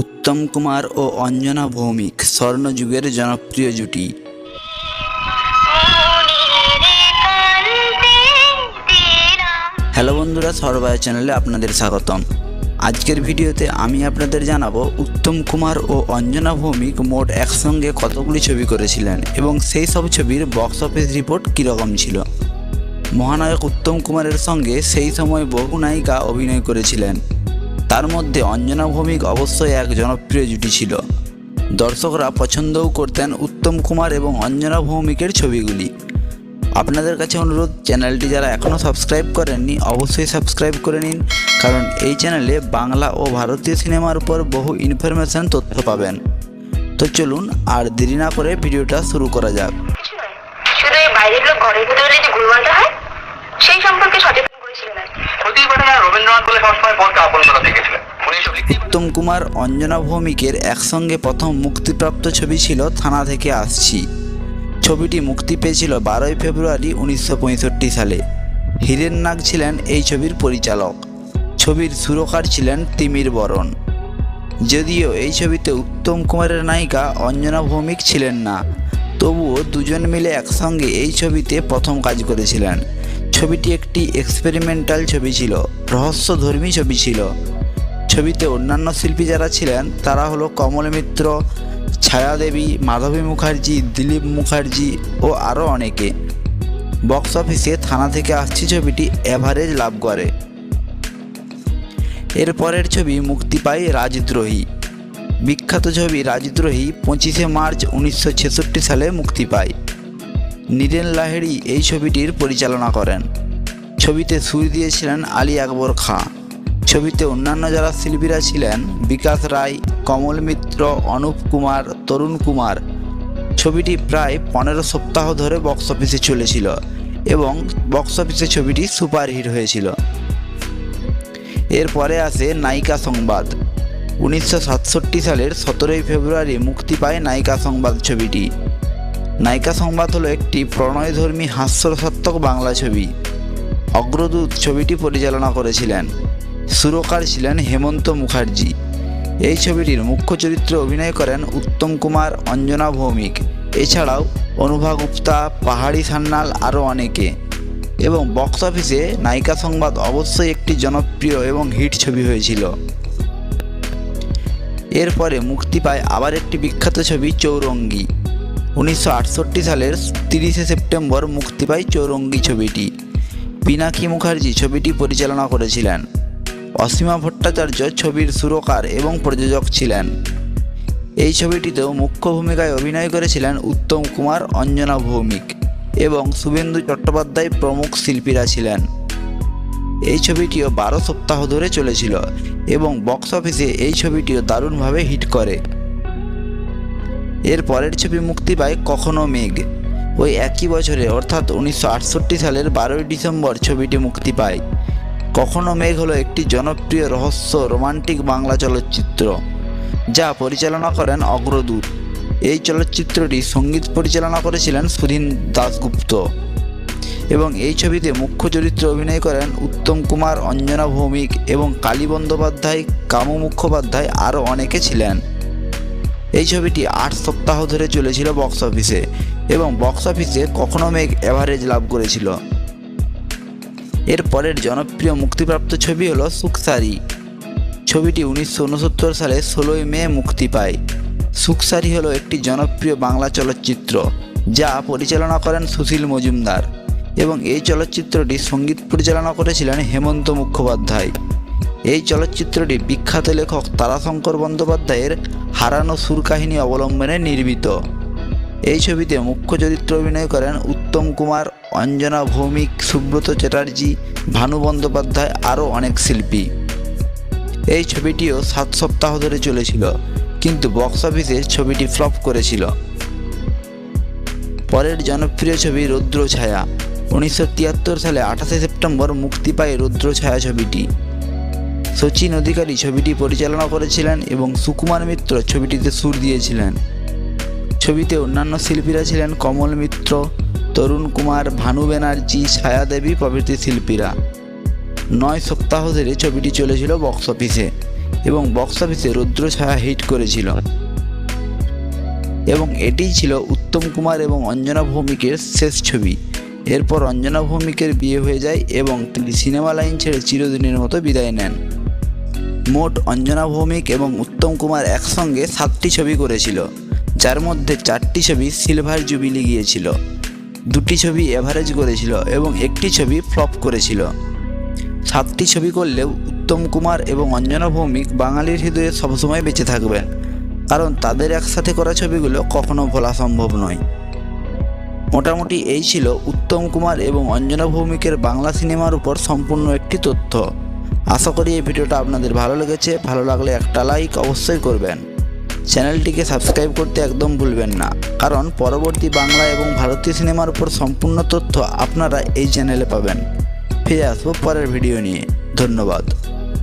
উত্তম কুমার ও অঞ্জনা ভৌমিক স্বর্ণযুগের জনপ্রিয় জুটি। হ্যালো বন্ধুরা, সরবায় চ্যানেলে আপনাদের স্বাগতম। আজকের ভিডিওতে আমি আপনাদের জানাব উত্তম কুমার ও অঞ্জনা ভৌমিক মোট একসঙ্গে কতগুলি ছবি করেছিলেন এবং সেই সব ছবির বক্স অফিস রিপোর্ট কীরকম ছিল। মহানায়ক উত্তম কুমারের সঙ্গে সেই সময় বহু নায়িকা অভিনয় করেছিলেন। তার মধ্যে অঞ্জনা ভৌমিক অবশ্যই এক জনপ্রিয় জুটি ছিল। দর্শকরা পছন্দও করতেন উত্তম কুমার এবং অঞ্জনা ভৌমিকের ছবিগুলি। আপনাদের কাছে অনুরোধ, চ্যানেলটি যারা এখনও সাবস্ক্রাইব করেননি, অবশ্যই সাবস্ক্রাইব করে নিন, কারণ এই চ্যানেলে বাংলা ও ভারতীয় সিনেমার উপর বহু ইনফরমেশন তথ্য পাবেন। তো চলুন, আর দেরি না করে ভিডিওটা শুরু করা যাক। বাইরের লোক ঘরের ভিতরে যে হয়, সেই সম্পর্কে সচেতন করেছিলেন আর উত্তম কুমার, অঞ্জনা ভৌমিকের একসঙ্গে প্রথম মুক্তিপ্রাপ্ত ছবি ছিল থানা থেকে আসছি। ছবিটি মুক্তি পেয়েছিল বারোই ফেব্রুয়ারি উনিশশো পঁয়ষট্টি সালে। হীরেন নাগ ছিলেন এই ছবির পরিচালক। ছবির সুরকার ছিলেন তিমির বরণ। যদিও এই ছবিতে উত্তম কুমারের নায়িকা অঞ্জনা ভৌমিক ছিলেন না, তবুও দুজন মিলে একসঙ্গে এই ছবিতে প্রথম কাজ করেছিলেন। ছবিটি একটি এক্সপেরিমেন্টাল ছবি ছিল, রহস্যধর্মী ছবি ছিল। ছবিতে অন্যান্য শিল্পী যারা ছিলেন, তারা হলো কমল মিত্র ছায়াদেবী মাধবী মুখার্জি, দিলীপ মুখার্জি ও আরও অনেকে। বক্স অফিসে থানা থেকে আসছি ছবিটি অ্যাভারেজ লাভ করে। এর পরের ছবি মুক্তি পায় রাজদ্রোহী। বিখ্যাত ছবি রাজদ্রোহী পঁচিশে মার্চ উনিশশো ছেষট্টি সালে মুক্তি পায়। নীরেন লাহেড়ি এই ছবিটির পরিচালনা করেন। ছবিতে সুর দিয়েছিলেন আলী আকবর খাঁ। ছবিতে অন্যান্য যারা শিল্পীরা ছিলেন, বিকাশ রায়, কমল মিত্র, অনুপ কুমার, তরুণ কুমার, ছবিটি প্রায় পনেরো সপ্তাহ ধরে বক্স অফিসে চলেছিল এবং বক্স অফিসে ছবিটি সুপারহিট হয়েছিল। এরপরে আসে নায়িকা সংবাদ। উনিশশো সাতষট্টি সালের সতেরোই ফেব্রুয়ারি মুক্তি পায় নায়িকা সংবাদ ছবিটি। নায়িকা সংবাদ হলো একটি প্রণয়ধর্মী হাস্যরসাত্মক বাংলা ছবি। অগ্রদূত ছবিটি পরিচালনা করেছিলেন। সুরকার ছিলেন হেমন্ত মুখার্জি। এই ছবিটির মুখ্য চরিত্রে অভিনয় করেন উত্তম কুমার, অঞ্জনা ভৌমিক। এছাড়াও অনুভা গুপ্তা, পাহাড়ি সান্যাল আরও অনেকে। এবং বক্স অফিসে নায়িকা সংবাদ অবশ্যই একটি জনপ্রিয় এবং হিট ছবি হয়েছিল। এরপরে মুক্তি পায় আবার একটি বিখ্যাত ছবি চৌরঙ্গি। উনিশশো আটষট্টি সালের তিরিশে সেপ্টেম্বর মুক্তি পায় চৌরঙ্গি ছবিটি। পিনাকি মুখার্জি ছবিটি পরিচালনা করেছিলেন। অসীমা ভট্টাচার্য ছবির সুরকার এবং প্রযোজক ছিলেন। এই ছবিটিতেও মুখ্য ভূমিকায় অভিনয় করেছিলেন উত্তম কুমার, অঞ্জনা ভৌমিক এবং শুভেন্দু চট্টোপাধ্যায় প্রমুখ শিল্পীরা ছিলেন। এই ছবিটিও বারো সপ্তাহ ধরে চলেছিল এবং বক্স অফিসে এই ছবিটিও দারুণভাবে হিট করে। এর পরের ছবি মুক্তি পায় কখনো মেঘ। ওই একই বছরে, অর্থাৎ উনিশশো আটষট্টি সালের বারোই ডিসেম্বর ছবিটি মুক্তি পায়। কখনো মেঘ হলো একটি জনপ্রিয় রহস্য রোমান্টিক বাংলা চলচ্চিত্র, যা পরিচালনা করেন অগ্রদূত। এই চলচ্চিত্রটি সংগীত পরিচালনা করেছিলেন সুধীন দাশগুপ্ত এবং এই ছবিতে মুখ্য চরিত্রে অভিনয় করেন উত্তম কুমার, অঞ্জনা ভৌমিক এবং কালী বন্দ্যোপাধ্যায়, কামু মুখোপাধ্যায় আরও অনেকে ছিলেন। এই ছবিটি আট সপ্তাহ ধরে চলেছিল বক্স অফিসে এবং বক্স অফিসে কখনো মেঘ অ্যাভারেজ লাভ করেছিল। এর পরের জনপ্রিয় মুক্তিপ্রাপ্ত ছবি হলো সুকসারি। ছবিটি উনিশশো উনসত্তর সালে ষোলোই মে মুক্তি পায়। সুকসারি হলো একটি জনপ্রিয় বাংলা চলচ্চিত্র, যা পরিচালনা করেন সুশীল মজুমদার এবং এই চলচ্চিত্রটি সংগীত পরিচালনা করেছিলেন হেমন্ত মুখোপাধ্যায়। এই চলচ্চিত্রটি বিখ্যাত লেখক তারাশঙ্কর বন্দ্যোপাধ্যায়ের হারানো সুর কাহিনী অবলম্বনে নির্মিত। এই ছবিতে মুখ্য চরিত্রে অভিনয় করেন উত্তম কুমার, অঞ্জনা ভৌমিক, সুব্রত চ্যাটার্জি, ভানু বন্দ্যোপাধ্যায় আরও অনেক শিল্পী। এই ছবিটিও সাত সপ্তাহ ধরে চলেছিল, কিন্তু বক্স অফিসে ছবিটি ফ্লপ করেছিল। পরের জনপ্রিয় ছবি রৌদ্র ছায়া উনিশশো তিয়াত্তর সালে আঠাশে সেপ্টেম্বর মুক্তি পায় রৌদ্র ছায়া ছবিটি। সচিন অধিকারী ছবিটি পরিচালনা করেছিলেন এবং সুকুমার মিত্র ছবিটিতে সুর দিয়েছিলেন। ছবিতে অন্যান্য শিল্পীরা ছিলেন কমল মিত্র, তরুণ কুমার, ভানু ব্যানার্জি ছায়াদেবী প্রভৃতি শিল্পীরা। নয় সপ্তাহ ধরে ছবিটি চলেছিল বক্স অফিসে এবং বক্স অফিসে রুদ্র ছায়া হিট করেছিল। এবং এটিই ছিল উত্তম কুমার এবং অঞ্জনা ভৌমিকের শেষ ছবি। এরপর অঞ্জনা ভৌমিকের বিয়ে হয়ে যায় এবং তিনি সিনেমা লাইন ছেড়ে চিরদিনের মতো বিদায় নেন। মোট অঞ্জনা ভৌমিক এবং উত্তম কুমার একসঙ্গে সাতটি ছবি করেছিল, যার মধ্যে চারটি ছবি সিলভার জুবিলি গিয়েছিল, দুটি ছবি এভারেজ করেছিল এবং একটি ছবি ফ্লপ করেছিল। সাতটি ছবি করলেও উত্তম কুমার এবং অঞ্জনা ভৌমিক বাঙালির হৃদয়ে সবসময় বেঁচে থাকবেন, কারণ তাদের একসাথে করা ছবিগুলো কখনো ভোলা সম্ভব নয়। মোটামুটি এই ছিল উত্তম কুমার এবং অঞ্জনা ভৌমিকের বাংলা সিনেমার উপর সম্পূর্ণ একটি তথ্য। আশা করি এই ভিডিওটা আপনাদের ভালো লেগেছে। ভালো লাগলে একটা লাইক অবশ্যই করবেন। চ্যানেলটিকে সাবস্ক্রাইব করতে একদম ভুলবেন না। কারণ পরবর্তী বাংলা এবং ভারতীয় সিনেমার উপর সম্পূর্ণ তথ্য আপনারা এই চ্যানেলে পাবেন। ফিরে আসব পরের ভিডিও নিয়ে। ধন্যবাদ।